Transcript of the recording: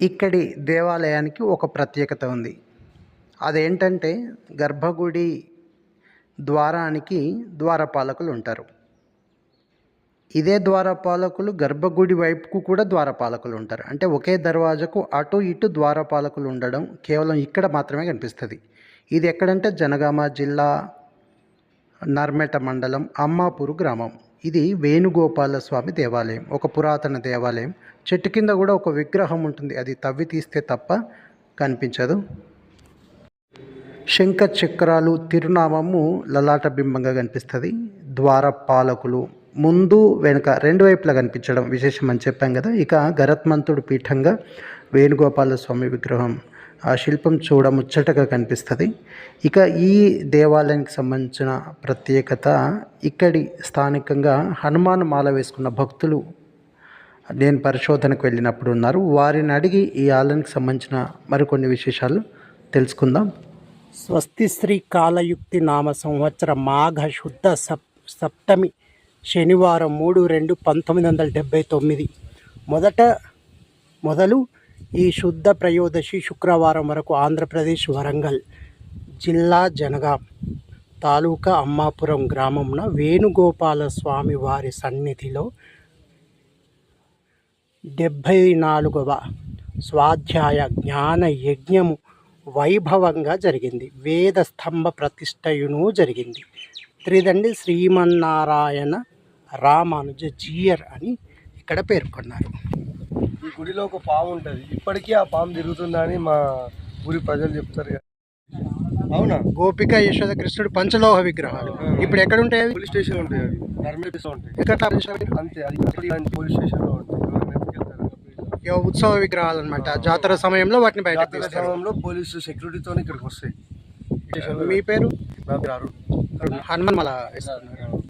ఇక్కడి దేవాలయానికి ఒక ప్రత్యేకత ఉంది. అదేంటంటే గర్భగుడి ద్వారానికి ద్వారపాలకులు ఉంటారు. ఇదే ద్వారపాలకులు గర్భగుడి వైపుకు కూడా ద్వారపాలకులు ఉంటారు. అంటే ఒకే దర్వాజకు అటు ఇటు ద్వారపాలకులు ఉండడం కేవలం ఇక్కడ మాత్రమే కనిపిస్తుంది. ఇది ఎక్కడంటే జనగామ జిల్లా నర్మెట మండలం అమ్మాపూరు గ్రామం. ఇది వేణుగోపాల స్వామి దేవాలయం ఒక పురాతన దేవాలయం. చెట్టు కింద కూడా ఒక విగ్రహం ఉంటుంది. అది తవ్వి తీస్తే తప్ప కనిపించదు. శంఖ చక్రాలు తిరునామము లలాట బింబంగా కనిపిస్తుంది. ద్వారపాలకులు ముందు వెనుక రెండు వైపులా కనిపించడం విశేషం అని చెప్పాం కదా. ఇక గరత్మంతుడు పీఠంగా వేణుగోపాల స్వామి విగ్రహం ఆ శిల్పం చూడ ముచ్చటగా కనిపిస్తుంది. ఇక ఈ దేవాలయానికి సంబంధించిన ప్రత్యేకత ఇక్కడి స్థానికంగా హనుమాన్ మాల వేసుకున్న భక్తులు నేను పరిశోధనకు వెళ్ళినప్పుడు ఉన్నారు. వారిని అడిగి ఈ ఆలయానికి సంబంధించిన మరికొన్ని విశేషాలు తెలుసుకుందాం. స్వస్తి శ్రీ కాలయుక్తి నామ సంవత్సర మాఘ శుద్ధ సప్ సప్తమి శనివారం మూడు రెండు పంతొమ్మిది వందల డెబ్భై తొమ్మిది. మొదట మొదలు ఈ శుద్ధ ప్రయోదశి శుక్రవారం వరకు ఆంధ్రప్రదేశ్ వరంగల్ జిల్లా జనగాం తాలూకా అమ్మాపురం గ్రామంన వేణుగోపాల స్వామి వారి సన్నిధిలో డెబ్భై నాలుగవ స్వాధ్యాయ జ్ఞాన యజ్ఞము వైభవంగా జరిగింది. వేద స్తంభ ప్రతిష్టయును జరిగింది. త్రిదండి శ్రీమన్నారాయణ రామానుజ జీయర్ అని ఇక్కడ పేర్కొన్నారు. ఈ గుడిలో ఒక పాము ఉంటుంది. ఇప్పటికీ ఆ పాము తిరుగుతుందని మా ఊరి ప్రజలు చెప్తారు. అవునా? గోపిక యశోద కృష్ణుడు పంచలోహ విగ్రహాలు. ఇప్పుడు ఎక్కడ ఉంటాయి పోలీస్ స్టేషన్ ఉంటాయి అవి. ధర్మేపిస్తా ఉంటాయి. ఎక్కడ స్థాపించారు? అంతే. అది పోలీస్ స్టేషన్లో ఉంటాయి. ఎవరైనా ఎత్తుకెళ్తారు. ఇవి ఉత్సవ విగ్రహాలు అనమాట జాతర సమయంలో వాటిని బయట సమయంలో పోలీసు సెక్యూరిటీతో ఇక్కడికి వస్తాయి. మీ పేరు? నా